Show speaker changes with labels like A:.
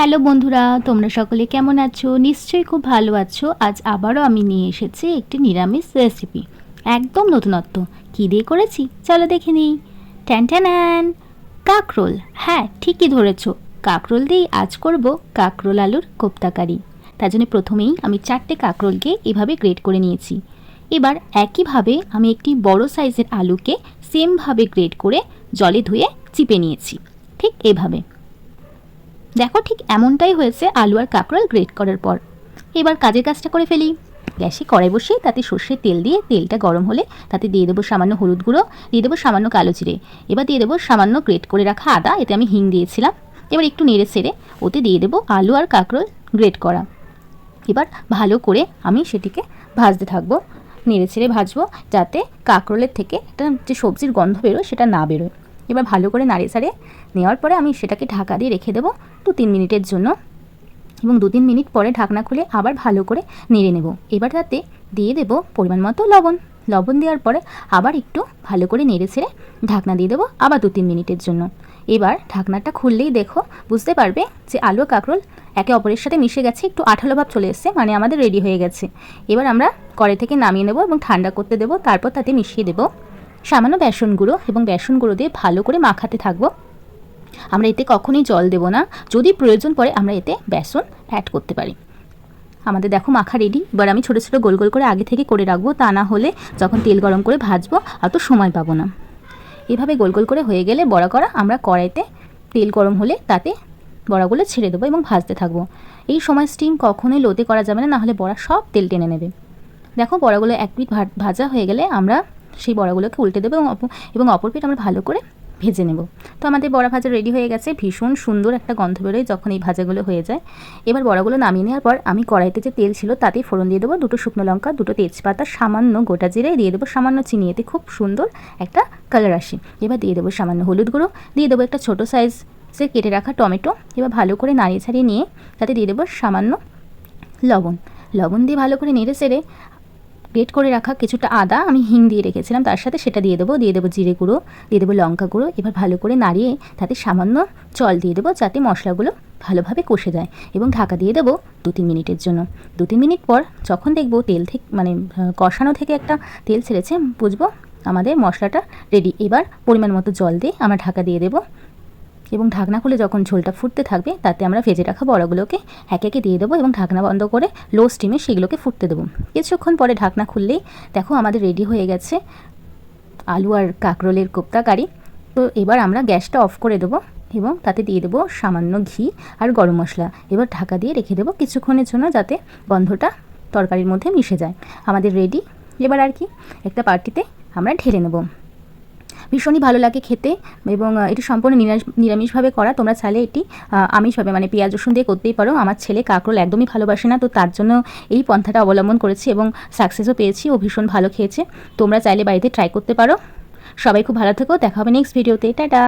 A: Hello বন্ধুরা, তোমরা সকলে কেমন আছো? নিশ্চয়ই খুব ভালো আছো। আজ আবারও আমি নিয়ে এসেছি একটি নিরামিষ রেসিপি একদম নতুনত্ব। কী দিয়ে করেছি? চলো দেখে নিই। ট্যান কাকরোল। হ্যাঁ ঠিকই ধরেছ। কাকরোল দিয়েই আজ করব কাকরোল আলুর কোপ্তাকারি তার জন্য প্রথমেই আমি চারটে কাকরোলকে এভাবে গ্রেট করে নিয়েছি। এবার একইভাবে আমি একটি বড় সাইজের আলুকে সেমভাবে গ্রেট করে জলে ধুয়ে চিপে নিয়েছি। ঠিক এভাবে। দেখো ঠিক এমনটাই হয়েছে আলু আর কাঁকরোল গ্রেট করার পর। এবার কাজের কাজটা করে ফেলি। গ্যাসে কড়াই বসিয়ে তাতে সর্ষের তেল দিয়ে তেলটা গরম হলে তাতে দিয়ে দেবো সামান্য হলুদ গুঁড়ো, দিয়ে দেবো সামান্য কালো জিরে। এবার দিয়ে দেবো সামান্য গ্রেট করে রাখা আদা, এতে আমি হিং দিয়েছিলাম। এবার একটু নেড়ে সেড়ে ওতে দিয়ে দেবো আলু আর কাঁকরোল গ্রেট করা। এবার ভালো করে আমি সেটিকে ভাজতে থাকব। নেড়ে ছেড়ে ভাজবো যাতে কাঁকরোলের থেকে একটা যে সবজির গন্ধ বেরোয় সেটা না বেরোয়। এবার ভালো করে নাড়ে সাড়ে নেওয়ার পরে আমি সেটাকে ঢাকা দিয়ে রেখে দেবো দু তিন মিনিটের জন্য। এবং দু তিন মিনিট পরে ঢাকনা খুলে আবার ভালো করে নেড়ে নেব। এবার তাতে দিয়ে দেবো পরিমাণ মতো লবণ। লবণ দেওয়ার পরে আবার একটু ভালো করে নেড়ে ছেড়ে ঢাকনা দিয়ে দেবো আবার দু তিন মিনিটের জন্য। এবার ঢাকনাটা খুললেই দেখো, বুঝতে পারবে যে আলু কাঁকরোল একে অপরের সাথে মিশে গেছে, একটু আঠালো ভাব চলে এসছে মানে আমাদের রেডি হয়ে গেছে। এবার আমরা কড়াই থেকে নামিয়ে নেব এবং ঠান্ডা করতে দেবো, তারপর তাতে মিশিয়ে দেবো সামান্য বেসন গুঁড়ো এবং বেসন গুঁড়ো দিয়ে ভালো করে মাখাতে থাকব। আমরা এতে কখনোই জল দেব না। যদি প্রয়োজন পড়ে, আমরা এতে বেসন অ্যাড করতে পারি। আমাদের দেখো মাখা রেডি এবার আমি ছোটো ছোটো গোল গোল করে আগে থেকে করে রাখব। তা না হলে যখন তেল গরম করে ভাজবো অত সময় পাবো না। এভাবে গোল গোল করে হয়ে গেলে বড়া করা, আমরা কড়াইতে তেল গরম হলে তাতে বড়াগুলো ছেড়ে দেবো এবং ভাজতে থাকব। এই সময় স্টিম কখনোই লোতে করা যাবে না নাহলে বড়া সব তেল টেনে নেবে। দেখো বড়াগুলো এক পিঠ ভাজা হয়ে গেলে আমরা সেই বড়াগুলোকে উল্টে দেবো এবং অপর পিঠ আমরা ভালো করে ভেজে নেব। তো আমাদের বড়া ভাজা রেডি হয়ে গেছে। ভীষণ সুন্দর একটা গন্ধ বেরোয় যখন এই ভাজাগুলো হয়ে যায়। এবার বড়াগুলো নামিয়ে নেওয়ার পর আমি কড়াইতে যে তেল ছিল তাতেই ফোড়ন দিয়ে দেবো। দুটো শুকনো লঙ্কা, দুটো তেজপাতা, সামান্য গোটা জিরে দিয়ে দেবো। সামান্য চিনি, এতে খুব সুন্দর একটা কালার আসে। এবার দিয়ে দেবো সামান্য হলুদ গুঁড়ো। দিয়ে দেবো একটা ছোটো সাইজ সে কেটে রাখা টমেটো। এবার ভালো করে নাড়িয়ে ছাড়িয়ে নিয়ে তাতে দিয়ে দেবো সামান্য লবণ। লবণ দিয়ে ভালো করে নেড়ে সেড়ে গ্রেট করে রাখা কিছুটা আদা আমি হিং দিয়ে রেখেছিলাম, তার সাথে সেটা দিয়ে দেবো দিয়ে দেবো জিরে গুঁড়ো, দিয়ে দেবো লঙ্কা গুঁড়ো, এবার ভালো করে নাড়িয়ে তাতে সামান্য জল দিয়ে দেবো যাতে মশলাগুলো ভালোভাবে কষে যায় এবং ঢাকা দিয়ে দেবো দু তিন মিনিটের জন্য। দু তিন মিনিট পর যখন দেখব তেল থেকে মানে কষানো থেকে একটা তেল ছেড়েছে, বুঝব আমাদের মশলাটা রেডি। এবার পরিমাণ মতো জল দিয়ে আমরা ঢাকা দিয়ে দেবো। এবং ঢাকনা খুলে যখন ঝোলটা ফুটতে থাকবে, তাতে আমরা ভেজে রাখা বড়াগুলোকে এক একে দিয়ে দেবো এবং ঢাকনা বন্ধ করে লো স্টিমে সেগুলোকে ফুটতে দেবো। কিছুক্ষণ পরে ঢাকনা খুললেই দেখো আমাদের রেডি হয়ে গেছে আলু আর কাঁকরোলের কোপ্তা কারি। তো এবার আমরা গ্যাসটা অফ করে দেবো এবং তাতে দিয়ে দেবো সামান্য ঘি আর গরম মশলা। এবার ঢাকা দিয়ে রেখে দেবো কিছুক্ষণের জন্য যাতে গন্ধটা তরকারির মধ্যে মিশে যায়। আমাদের রেডি এবার আর কি, একটা পার্টিতে আমরা ঢেলে নেব। ভীষণই ভালো লাগে খেতে এবং এটি সম্পূর্ণ নিরামিষভাবে করা। তোমরা চাইলে এটি আমিষভাবে মানে পেঁয়াজ, রসুন দিয়ে করতেই পারো। আমার ছেলে কাকরোল একদমই ভালোবাসে না, তো তার জন্য এই পন্থাটা অবলম্বন করেছি এবং সাকসেসও পেয়েছি। ও ভীষণ ভালো খেয়েছে। তোমরা চাইলে বাড়িতে ট্রাই করতে পারো। সবাই খুব ভালো থেকো। দেখা হবে নেক্সট ভিডিওতে টাটা!